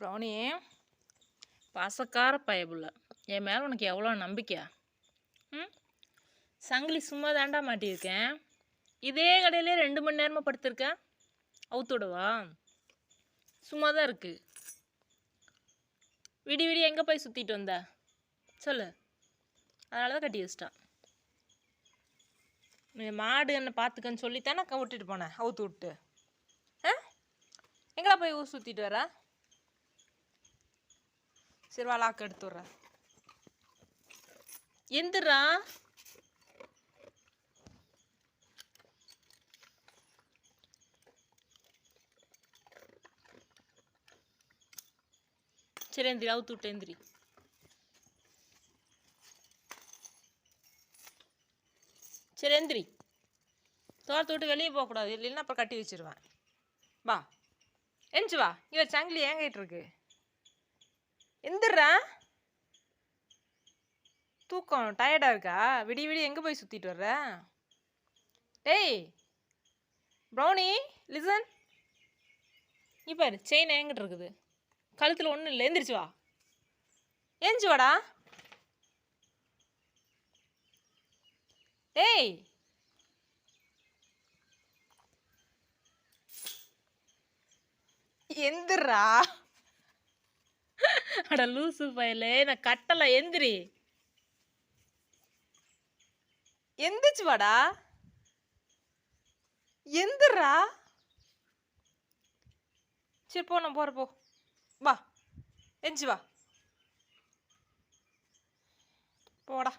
Brownie பாசக்கார பயபுள்ள. என் மேலே உனக்கு எவ்வளோ நம்பிக்கையா? ம்? சங்கிலி சும்மா தாண்டா மாட்டியிருக்கேன் இதே கடையிலே ரெண்டு மணி நேரமாக படுத்திருக்கேன் அவுத்துடவா சும்மா தான் இருக்குது விடி விடி எங்கே போய் சுற்றிட்டு வந்த? சொல்லு. அதனால தான் கட்டி வச்சிட்டான். நீ மாடு என்ன பார்த்துக்கன்னு சொல்லித்தானே விட்டுட்டு போனேன் அவுத்து விட்டு. ஆ? எங்கே போய் ஊர் சுற்றிட்டு வர? சரி வாழாக்கு எடுத்து விட்றேன். எந்திரா. சரி எந்திரி அவுத்து விட்டு எந்திரி. சரி எந்திரி. தோரத்தை விட்டு வெளியே போகக்கூடாது. இல்லைன்னா அப்புறம் கட்டி வச்சிருவேன். வா. எந்திச்சு வா. இவ சங்கிலி ஏங்கிட்டு இருக்கு. எந்திரா தூக்கம் டயர்டாக இருக்கா? விடிய விடிய எங்கே போய் சுற்றிட்டு வர்ற? டேய் ப்ரௌனி லிசன் நீ பாரு செயின் எங்கிட்டு இருக்குது. கழுத்தில் ஒன்றும் இல்லை. எந்திரிச்சு வா. எந்திரிச்சு வாடா. டேய். எந்திரா அட லூசு பயலே நான் கட்டல எந்திரி. எந்திரிச்சு வாடா எந்திரா? சரி போ நான் போற போ. வா எஞ்சி வா. போடா.